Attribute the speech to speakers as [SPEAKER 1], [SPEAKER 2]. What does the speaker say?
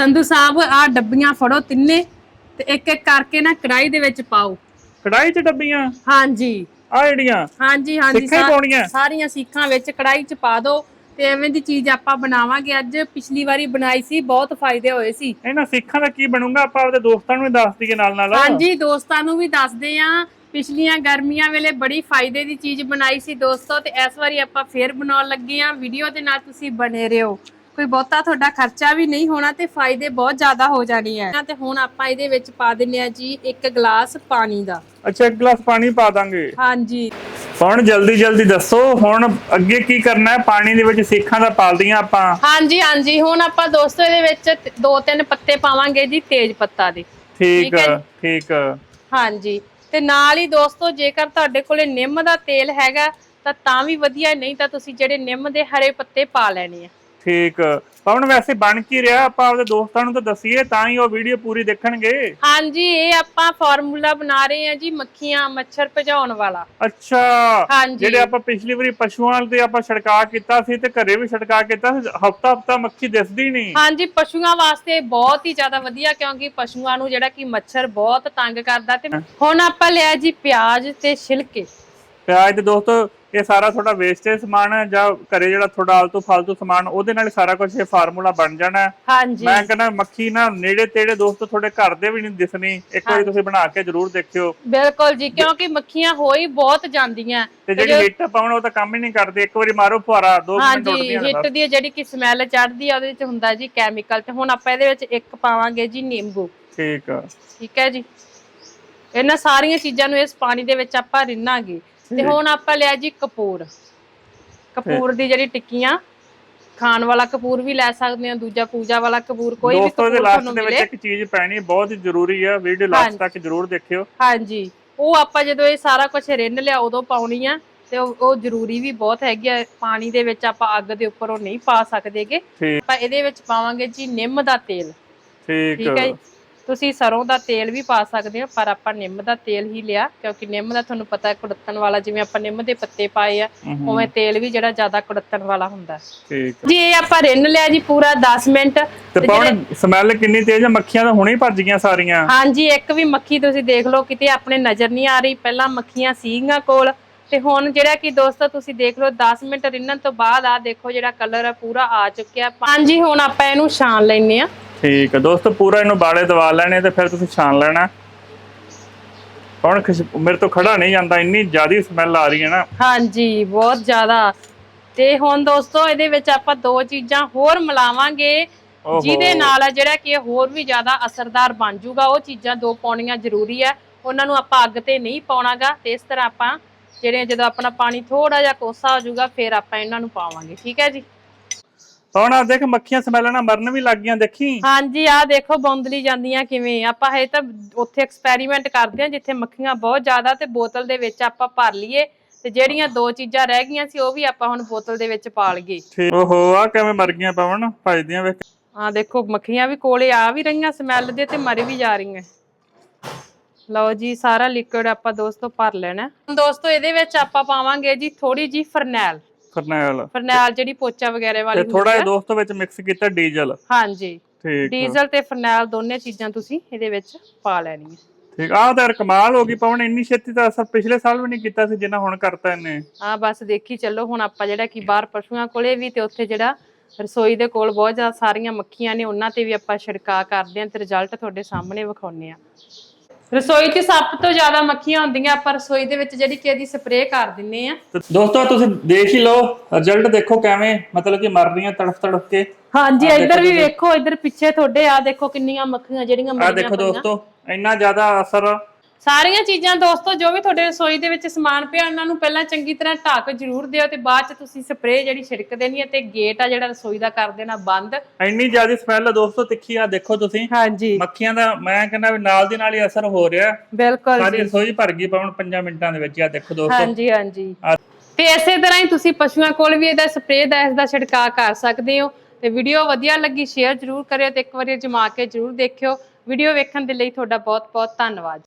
[SPEAKER 1] ਸੰਧੂ ਸਾਹਿਬ ਆ ਡੱਬੀਆਂ ਫੜੋ ਤਿੰਨੇ ਤੇ ਇੱਕ ਇੱਕ ਕਰਕੇ ਨਾ ਕੜਾਈ ਦੇ ਵਿੱਚ ਪਾਓ।
[SPEAKER 2] ਕੜਾਈ 'ਚ ਡੱਬੀਆਂ?
[SPEAKER 1] ਹਾਂਜੀ।
[SPEAKER 2] ਆ ਜਿਹੜੀਆਂ?
[SPEAKER 1] ਹਾਂਜੀ ਹਾਂਜੀ।
[SPEAKER 2] ਸਿੱਖਾਂ ਹੀ
[SPEAKER 1] ਸਾ-
[SPEAKER 2] ਪਾਉਣੀਆਂ?
[SPEAKER 1] ਸਾਰੀਆਂ ਸਿੱਖਾਂ ਵਿੱਚ ਕੜਾਈ 'ਚ ਪਾ ਦਿਓ ਤੇ ਐਵੇਂ ਦੀ ਚੀਜ਼ ਆਪਾਂ ਬਣਾਵਾਂਗੇ। ਅੱਜ ਪਿਛਲੀ ਵਾਰੀ ਬਣਾਈ ਸੀ ਬਹੁਤ ਫਾਇਦੇ ਹੋਏ ਸੀ।
[SPEAKER 2] ਇਹਨਾਂ ਸਿੱਖਾਂ ਦਾ ਕੀ ਬਣੂਗਾ? ਆਪਾਂ ਆਪਦੇ ਦੋਸਤਾਂ ਨੂੰ ਵੀ ਦੱਸ ਦਈਏ ਨਾਲ ਨਾਲ
[SPEAKER 1] ਹਾਂਜੀ ਦੋਸਤਾਂ ਨੂੰ ਵੀ ਦੱਸਦੇ ਆ। ਪਿਛਲੀਆਂ ਗਰਮੀਆਂ ਵੇਲੇ ਬੜੀ ਫਾਇਦੇ ਦੀ ਚੀਜ਼ ਬਣਾਈ ਸੀ ਦੋਸਤੋ ਤੇ ਇਸ ਵਾਰੀ ਆਪਾਂ ਫੇਰ ਬਣਾਉਣ ਲੱਗੇ ਆ। ਵੀਡੀਓ ਦੇ ਨਾਲ ਤੁਸੀਂ ਬਨੇ ਰਹੋ। ਕੋਈ ਬਹੁਤਾ ਤੁਹਾਡਾ ਖਰਚਾ ਵੀ ਨਹੀਂ ਹੋਣਾ ਤੇ ਫਾਇਦੇ ਬਹੁਤ ਜ਼ਿਆਦਾ ਹੋ ਜਾਣੇ ਆ। ਤੇ ਹੁਣ ਆਪਾਂ ਇਹਦੇ ਵਿੱਚ ਪਾ ਦਿੰਨੇ ਆ ਜੀ ਇੱਕ ਗਲਾਸ ਪਾਣੀ ਦਾ।
[SPEAKER 2] ਅੱਛਾ ਇੱਕ ਗਲਾਸ ਪਾਣੀ ਪਾ ਦਾਂਗੇ।
[SPEAKER 1] ਹਾਂਜੀ।
[SPEAKER 2] ਹੁਣ ਜਲਦੀ ਜਲਦੀ ਦੱਸੋ ਹੁਣ ਅੱਗੇ ਕੀ ਕਰਨਾ ਹੈ? ਪਾਣੀ ਦੇ ਵਿੱਚ ਸਿੱਖਾਂ ਦਾ ਪਾਲਦੀਆਂ ਆਪਾਂ।
[SPEAKER 1] ਹਾਂਜੀ ਹਾਂਜੀ। ਹੁਣ ਆਪਾਂ ਦੋਸਤੋ ਇਹਦੇ ਵਿੱਚ ਦੋ ਤਿੰਨ ਪੱਤੇ ਪਾਵਾਂਗੇ ਜੀ ਤੇਜ ਪੱਤਾ ਦੇ।
[SPEAKER 2] ਠੀਕ
[SPEAKER 1] ਠੀਕ ਹੈ
[SPEAKER 2] ਠੀਕ
[SPEAKER 1] ਹਾਂਜੀ। ਤੇ ਨਾਲ ਹੀ ਦੋਸਤੋ ਜੇਕਰ ਤੁਹਾਡੇ ਕੋਲੇ ਨਿੰਮ ਦਾ ਤੇਲ ਹੈਗਾ ਤਾਂ ਤਾਂ ਵੀ ਵਧੀਆ ਨਹੀਂ ਤਾਂ ਤੁਸੀਂ ਜਿਹੜੇ ਨਿੰਮ ਦੇ ਹਰੇ ਪੱਤੇ ਪਾ ਲੈਣੇ ਆ।
[SPEAKER 2] ਠੀਕ। ਪਵਨ ਵੈਸੇ ਬਣ ਕੀ ਰਿਹਾ? ਆਪਾਂ ਆਪਦੇ ਦੋਸਤਾਂ ਨੂੰ ਤਾਂ ਦਸੀਏ ਤਾਂ ਹੀ ਉਹ ਵੀਡੀਓ ਪੂਰੀ ਦੇਖਣਗੇ।
[SPEAKER 1] ਹਾਂਜੀ ਇਹ ਆਪਾਂ ਫਾਰਮੂਲਾ ਬਣਾ ਰਹੇ ਹਾਂ ਜੀ ਮੱਖੀਆਂ ਮੱਛਰ ਭਜਾਉਣ ਵਾਲਾ।
[SPEAKER 2] ਅੱਛਾ।
[SPEAKER 1] ਹਾਂਜੀ।
[SPEAKER 2] ਜਿਹੜੇ ਆਪਾਂ ਪਿਛਲੀ ਵਾਰੀ ਪਸ਼ੂਆਂ ਤੇ ਆਪਾਂ ਛੜਕਾ ਕੀਤਾ ਸੀ ਤੇ ਘਰੇ ਵੀ ਛੜਕਾ ਕੀਤਾ ਸੀ ਹਫਤਾ ਹਫਤਾ ਮੱਖੀ ਦਿਸਦੀ ਨਹੀਂ
[SPEAKER 1] ਹਾਂਜੀ ਪਸ਼ੂਆਂ ਵਾਸਤੇ ਇਹ ਬਹੁਤ ਹੀ ਜ਼ਿਆਦਾ ਵਧੀਆ ਕਿਉਂਕਿ ਪਸ਼ੂਆਂ ਨੂੰ ਜਿਹੜਾ ਕਿ ਮੱਛਰ ਬਹੁਤ ਤੰਗ ਕਰਦਾ ਤੇ ਹੁਣ ਆਪਾਂ ਲਿਆ ਜੀ ਪਿਆਜ਼ ਤੇ ਛਿਲਕੇ।
[SPEAKER 2] ਪਿਆਜ਼ ਤੇ ਦੋਸਤੋ ਇਹ ਸਾਰਾ ਤੁਹਾਡਾ ਵੇਸਟੇਜ ਸਮਾਨ ਹੈ ਜਾਂ ਘਰੇ ਜਿਹੜਾ ਤੁਹਾਡਾ ਆਲਤੂ ਫਾਲਤੂ ਸਮਾਨ ਉਹਦੇ ਨਾਲ ਸਾਰਾ ਕੁਝ ਇਹ ਫਾਰਮੂਲਾ ਬਣ ਜਾਣਾ ਹੈ।
[SPEAKER 1] ਹਾਂਜੀ।
[SPEAKER 2] ਮੈਂ ਕਹਿੰਦਾ ਮੱਖੀ ਨਾ ਨੇੜੇ ਤੇੜੇ ਦੋਸਤੋ ਤੁਹਾਡੇ ਘਰ ਦੇ ਵੀ ਨਹੀਂ ਦਿਸਣੀ। ਇੱਕ ਵਾਰੀ ਤੁਸੀਂ ਬਣਾ ਕੇ ਜ਼ਰੂਰ ਦੇਖਿਓ।
[SPEAKER 1] ਬਿਲਕੁਲ ਜੀ ਕਿਉਂਕਿ ਮੱਖੀਆਂ ਹੋ ਹੀ ਬਹੁਤ ਜਾਂਦੀਆਂ।
[SPEAKER 2] ਤੇ ਜਿਹੜੀ ਹਿੱਟ ਪਾਉਣ ਉਹ ਤਾਂ ਕੰਮ ਹੀ ਨਹੀਂ ਕਰਦੇ। ਇੱਕ ਵਾਰੀ ਮਾਰੋ ਫੁਹਾਰਾ 2 ਮਿੰਟ
[SPEAKER 1] ਹਾਂਜੀ
[SPEAKER 2] ਉੱਡਦੀਆਂ ਨੇ
[SPEAKER 1] ਹਿੱਟ ਦੀ ਜਿਹੜੀ ਕਿ ਸਮੈਲ ਚੜਦੀ ਆ ਉਹਦੇ ਵਿੱਚ ਹੁੰਦਾ ਜੀ ਕੈਮੀਕਲ ਤੇ। ਹੁਣ ਆਪਾਂ ਇਹਦੇ ਵਿੱਚ ਇੱਕ ਪਾਵਾਂਗੇ ਜੀ ਨਿੰਬੂ।
[SPEAKER 2] ਠੀਕ ਆ।
[SPEAKER 1] ਠੀਕ ਹੈ ਜੀ। ਇਹਨਾਂ ਸਾਰੀਆਂ ਚੀਜ਼ਾਂ ਨੂੰ ਇਸ ਪਾਣੀ ਦੇ ਵਿੱਚ ਆਪਾਂ ਰਿੰਨਾਂਗੇ। ਤੇ ਹੁਣ ਆਪਾਂ ਲਿਆ ਜੀ ਕਪੂਰ। ਕਪੂਰ ਦੀ ਜਿਹੜੀ ਟਿੱਕੀਆਂ ਖਾਣ ਵਾਲਾ ਕਪੂਰ ਵੀ ਲੈ ਸਕਦੇ ਹੋ ਦੂਜਾ ਪੂਜਾ ਵਾਲਾ ਕਪੂਰ ਕੋਈ ਵੀ
[SPEAKER 2] ਦੋਸਤੋ
[SPEAKER 1] ਕਪੂਰ
[SPEAKER 2] ਇਹਦੇ ਲਾਸਟ
[SPEAKER 1] ਤੁਹਾਨੂੰ
[SPEAKER 2] ਦੇ ਵਿੱਚ
[SPEAKER 1] ਮਿਲੇ।
[SPEAKER 2] ਇੱਕ ਚੀਜ਼ ਪੈਣੀ ਬਹੁਤ ਜ਼ਰੂਰੀ ਆ ਵੀਡੀਓ ਲਾਸਟ ਤੱਕ ਜ਼ਰੂਰ ਦੇਖਿਓ।
[SPEAKER 1] ਹਾਂਜੀ। ਉਹ ਆਪਾਂ ਜਦੋਂ ਇਹ ਸਾਰਾ ਕੁਝ ਰਿੰਨ ਲਿਆ ਉਦੋਂ ਪਾਉਣੀ ਆ ਤੇ ਉਹ ਉਹ ਜ਼ਰੂਰੀ ਵੀ ਬਹੁਤ ਹੈਗੀ ਆ ਪਾਣੀ ਦੇ ਵਿੱਚ ਆਪਾਂ ਅੱਗ ਦੇ ਉੱਪਰ ਉਹ ਨਹੀਂ ਪਾ ਸਕਦੇਗੇ।
[SPEAKER 2] ਠੀਕ।
[SPEAKER 1] ਆਪਾਂ ਇਹਦੇ ਵਿੱਚ ਪਾਵਾਂਗੇ ਜੀ ਨਿੰਮ ਦਾ ਤੇਲ।
[SPEAKER 2] ਠੀਕ।
[SPEAKER 1] ਠੀਕ ਹੈ ਜੀ। ਤੁਸੀਂ ਸਰੋਂ ਦਾ ਤੇਲ ਵੀ ਪਾ ਸਕਦੇ ਹੋ ਪਰ ਆਪਾਂ ਨਿੰਮ ਦਾ ਤੇਲ ਹੀ ਲਿਆ ਕਿਉਂਕਿ ਨਿੰਮ ਦਾ ਤੁਹਾਨੂੰ ਪਤਾ ਕੁੜੱਤਣ ਵਾਲਾ ਜਿਵੇਂ ਆਪਾਂ ਨਿੰਮ ਦੇ ਪੱਤੇ ਪਾਏ ਆ ਉਵੇਂ ਤੇਲ ਵੀ ਜਿਹੜਾ ਜ਼ਿਆਦਾ ਕੁੜੱਤਣ ਵਾਲਾ ਹੁੰਦਾ।
[SPEAKER 2] ਠੀਕ
[SPEAKER 1] ਜੀ ਇਹ ਆਪਾਂ ਰਿੰਨ ਲਿਆ ਜੀ ਪੂਰਾ 10 ਮਿੰਟ।
[SPEAKER 2] ਤੇ ਪਾਉਣ ਸਮੈਲ ਕਿੰਨੀ ਤੇਜ਼ ਆ? ਮੱਖੀਆਂ ਤਾਂ ਹੁਣੇ ਭੱਜ ਗਈਆਂ ਸਾਰੀਆਂ।
[SPEAKER 1] ਹਾਂਜੀ ਇੱਕ ਵੀ ਮੱਖੀ ਤੁਸੀਂ ਦੇਖ ਲਓ ਕਿਤੇ ਆਪਣੇ ਨਜ਼ਰ ਨਹੀਂ ਆ ਰਹੀ। ਪਹਿਲਾਂ ਮੱਖੀਆਂ ਸੀਗੀਆਂ ਕੋਲ ਤੇ ਹੁਣ ਜਿਹੜਾ ਕਿ ਦੋਸਤੋ ਤੁਸੀਂ ਦੇਖ ਲਓ 10 ਮਿੰਟ ਰਿੰਨਣ ਤੋਂ ਬਾਅਦ ਆ ਦੇਖੋ ਜਿਹੜਾ ਕਲਰ ਹੈ ਪੂਰਾ ਆ ਚੁੱਕਿਆ। ਹਾਂਜੀ ਹੁਣ ਆਪਾਂ ਇਹਨੂੰ ਛਾਣ ਲੈਨੇ ਆ
[SPEAKER 2] ਠੀਕ ਹੈ ਦੋਸਤੋ ਪੂਰਾ ਇਹਨੂੰ ਬਾਲੇ ਦਵਾ ਲੈਣੇ ਤੇ ਫਿਰ ਤੁਸੀਂ ਛਾਣ ਲੈਣਾ। ਹੁਣ ਮੇਰੇ ਤੋਂ ਖੜਾ ਨਹੀਂ ਜਾਂਦਾ ਇੰਨੀ ਜ਼ਿਆਦੀ ਸਮੈਲ ਆ ਰਹੀ ਹੈ ਨਾ।
[SPEAKER 1] ਹਾਂਜੀ ਬਹੁਤ ਜ਼ਿਆਦਾ। ਤੇ ਹੁਣ ਦੋਸਤੋ ਇਹਦੇ ਵਿੱਚ ਆਪਾਂ ਦੋ ਚੀਜ਼ਾਂ ਹੋਰ ਮਿਲਾਵਾਂਗੇ। ਜਿਹਦੇ ਨਾਲ ਆ ਜਿਹੜਾ ਕਿ ਹੋਰ ਵੀ ਜ਼ਿਆਦਾ ਅਸਰਦਾਰ ਬਣ ਜਾਊਗਾ ਉਹ ਚੀਜ਼ਾਂ ਦੋ ਪਾਉਣੀਆਂ ਜ਼ਰੂਰੀ ਹੈ ਉਹਨਾਂ ਨੂੰ ਆਪਾਂ ਅੱਗ ਤੇ ਨਹੀਂ ਪਾਉਣਾਗਾ। ਤੇ ਇਸ ਤਰ੍ਹਾਂ ਆਪਾਂ ਜਿਹੜੇ ਜਦੋਂ ਆਪਣਾ ਪਾਣੀ ਥੋੜਾ ਜਿਹਾ ਕੋਸਾ ਹੋ ਜਾਊਗਾ ਫਿਰ ਆਪਾਂ ਇਹਨਾਂ ਨੂੰ ਪਾਵਾਂਗੇ। ਠੀਕ ਹੈ ਜੀ?
[SPEAKER 2] ਹੁਣ ਆ ਦੇਖ ਮੱਖੀਆਂ ਸਮੈਲ ਨਾਲ ਮਰਨ ਵੀ ਲੱਗ ਗਈਆਂ ਦੇਖੀ?
[SPEAKER 1] ਹਾਂਜੀ ਆਹ ਦੇਖੋ ਬੌਂਦਲੀ ਜਾਂਦੀਆਂ ਕਿਵੇਂ? ਆਪਾਂ ਹਜੇ ਤਾਂ ਉੱਥੇ ਐਕਸਪੈਰੀਮੈਂਟ ਕਰਦੇ ਹਾਂ ਜਿੱਥੇ ਮੱਖੀਆਂ ਬਹੁਤ ਜ਼ਿਆਦਾ ਤੇ ਬੋਤਲ ਦੇ ਵਿੱਚ ਆਪਾਂ ਭਰ ਲਈਏ ਤੇ ਜਿਹੜੀਆਂ ਦੋ ਚੀਜ਼ਾਂ ਰਹਿ ਗਈਆਂ ਸੀ ਉਹ ਵੀ ਆਪਾਂ ਹੁਣ ਬੋਤਲ ਦੇ ਵਿੱਚ ਪਾ ਲਈਏ।
[SPEAKER 2] ਠੀਕ। ਓਹੋ ਆ ਕਿਵੇਂ ਮਰ ਗਈਆਂ ਪਵਨ? ਭਜਦੀਆਂ ਵੇਖ।
[SPEAKER 1] ਆ ਦੇਖੋ ਮੱਖੀਆਂ ਵੀ ਕੋਲੇ ਆ ਵੀ ਰਹੀਆਂ ਸਮੈਲ ਦੇ ਤੇ ਮਰ ਵੀ ਜਾ ਰਹੀਆਂ। ਲਓ ਜੀ ਸਾਰਾ ਲਿਕਵਿਡ ਆਪਾਂ ਦੋਸਤੋ ਭਰ ਲੈਣਾ। ਦੋਸਤੋ ਇਹਦੇ ਵਿੱਚ ਆਪਾਂ ਪਾਵਾਂਗੇ ਜੀ ਥੋੜੀ ਜੀ ਫਰਨੈਲ।
[SPEAKER 2] ਫਰਨੈਲ।
[SPEAKER 1] ਫਰਨੈਲ ਜਿਹੜੀ ਪੋਚਾ ਵਗੈਰਾ ਵਾਲੀ
[SPEAKER 2] ਤੇ ਥੋੜਾ
[SPEAKER 1] ਆ।
[SPEAKER 2] ਜਿਹਾ ਦੋਸਤੋ ਵਿੱਚ ਮਿਕਸ ਕੀਤਾ ਡੀਜ਼ਲ।
[SPEAKER 1] ਹਾਂਜੀ।
[SPEAKER 2] ਠੀਕ
[SPEAKER 1] ਡੀਜ਼ਲ ਤੇ ਫਰਨੈਲ ਦੋਨੇ ਚੀਜ਼ਾਂ ਤੁਸੀਂ ਇਹਦੇ ਵਿੱਚ ਪਾ ਲੈਣੀਆਂ।
[SPEAKER 2] ਠੀਕ ਆਹ ਤਾਂ ਕਮਾਲ ਹੋ ਗਈ ਪਵਨ ਇੰਨੀ ਛੇਤੀ ਤਾਂ ਅਸਰ ਪਿਛਲੇ ਸਾਲ ਵੀ ਨਹੀਂ ਕੀਤਾ ਸੀ ਜਿੰਨਾ ਹੁਣ ਕਰਤਾ ਇਹਨੇ।
[SPEAKER 1] ਆ ਬਸ ਦੇਖੀ ਚੱਲੋ ਹੁਣ ਆਪਾਂ ਜਿਹੜਾ ਕਿ ਬਾਹਰ ਪਸ਼ੂਆਂ ਕੋਲੇ ਵੀ ਤੇ ਉੱਥੇ ਜਿਹੜਾ ਰਸੋਈ ਦੇ ਕੋਲ ਬਹੁਤ ਜ਼ਿਆਦਾ ਸਾਰੀਆਂ ਮੱਖੀਆਂ ਨੇ ਉਹਨਾਂ ਤੇ ਵੀ ਆਪਾਂ ਛਿੜਕਾ ਕਰਦੇ ਆਂ ਤੇ ਰਿਜ਼ਲਟ ਤੁਹਾਡੇ ਸਾਹਮਣੇ ਵਿਖਾਉਨੇ ਆ ਰਸੋਈ 'ਚ ਸਭ ਤੋਂ ਜ਼ਿਆਦਾ ਮੱਖੀਆਂ ਹੁੰਦੀਆਂ ਆਪਾਂ ਰਸੋਈ ਦੇ ਵਿੱਚ ਜਿਹੜੀ ਕਿ ਇਹਦੀ ਸਪਰੇਅ ਕਰ ਦਿੰਨੇ ਆ
[SPEAKER 2] ਤੇ ਦੋਸਤੋ ਤੁਸੀਂ ਦੇਖ ਹੀ ਲਓ ਰਿਜ਼ਲਟ ਦੇਖੋ ਕਿਵੇਂ ਮਤਲਬ ਕਿ ਮਰ ਰਹੀਆਂ ਤੜਫ ਤੜਫ ਕੇ।
[SPEAKER 1] ਹਾਂਜੀ ਇੱਧਰ ਵੀ ਵੇਖੋ ਇੱਧਰ ਪਿੱਛੇ ਤੁਹਾਡੇ ਆ ਦੇਖੋ ਕਿੰਨੀਆਂ ਮੱਖੀਆਂ ਜਿਹੜੀਆਂ
[SPEAKER 2] ਆ
[SPEAKER 1] ਮਰੀਆਂ
[SPEAKER 2] ਦੇਖੋ
[SPEAKER 1] ਪਈਆਂ।
[SPEAKER 2] ਦੋਸਤੋ ਇੰਨਾ ਜ਼ਿਆਦਾ ਅਸਰ
[SPEAKER 1] ਸਾਰੀਆਂ ਚੀਜ਼ਾਂ ਦੋਸਤੋ ਜੋ ਵੀ ਤੁਹਾਡੇ ਰਸੋਈ ਦੇ ਵਿੱਚ ਸਮਾਨ ਪਿਆ ਉਹਨਾਂ ਨੂੰ ਪਹਿਲਾਂ ਚੰਗੀ ਤਰ੍ਹਾਂ ਢੱਕ ਜ਼ਰੂਰ ਦਿਓ ਤੇ ਬਾਅਦ ਚ ਤੁਸੀਂ ਸਪਰੇਅ ਜਿਹੜੀ ਛਿੜਕ ਦੇਣੀ ਹੈ ਤੇ ਗੇਟ ਆ ਜਿਹੜਾ ਰਸੋਈ ਦਾ ਕਰ ਦੇਣਾ ਬੰਦ।
[SPEAKER 2] ਇੰਨੀ ਜ਼ਿਆਦਾ ਸਮੈਲ ਦੋਸਤੋ ਤਿੱਖੀ ਆ ਦੇਖੋ ਤੁਸੀਂ।
[SPEAKER 1] ਹਾਂਜੀ।
[SPEAKER 2] ਮੱਖੀਆਂ ਦਾ ਮੈਂ ਕਹਿੰਦਾ ਵੀ ਨਾਲ ਦੀ ਨਾਲ ਹੀ ਅਸਰ ਹੋ ਰਿਹਾ।
[SPEAKER 1] ਬਿਲਕੁਲ
[SPEAKER 2] ਸਾਰੀ ਰਸੋਈ ਭਰ ਗਈ ਪਾਉਣ 5 ਮਿੰਟਾਂ ਦੇ ਵਿੱਚ ਆ ਦੇਖੋ ਦੋਸਤੋ।
[SPEAKER 1] ਹਾਂਜੀ ਹਾਂਜੀ।
[SPEAKER 2] ਆ
[SPEAKER 1] ਤੇ ਇਸੇ ਤਰ੍ਹਾਂ ਹੀ ਤੁਸੀਂ ਪਸ਼ੂਆਂ ਕੋਲ ਵੀ ਇਹਦਾ ਸਪਰੇਅ ਦਾ ਇਸ ਦਾ ਛਿੜਕਾਅ ਕਰ ਸਕਦੇ ਹੋ। ਤੇ ਵੀਡੀਓ ਵਧੀਆ ਲੱਗੀ ਸ਼ੇਅਰ ਜ਼ਰੂਰ ਕਰਿਓ ਤੇ ਇੱਕ ਵਾਰੀ ਅਜਮਾ ਕੇ ਜ਼ਰੂਰ ਦੇਖਿਓ। ਵੀਡੀਓ ਵੇਖਣ ਦੇ ਲਈ ਤੁਹਾਡਾ ਬਹੁਤ ਬਹੁਤ ਧੰਨਵਾਦ।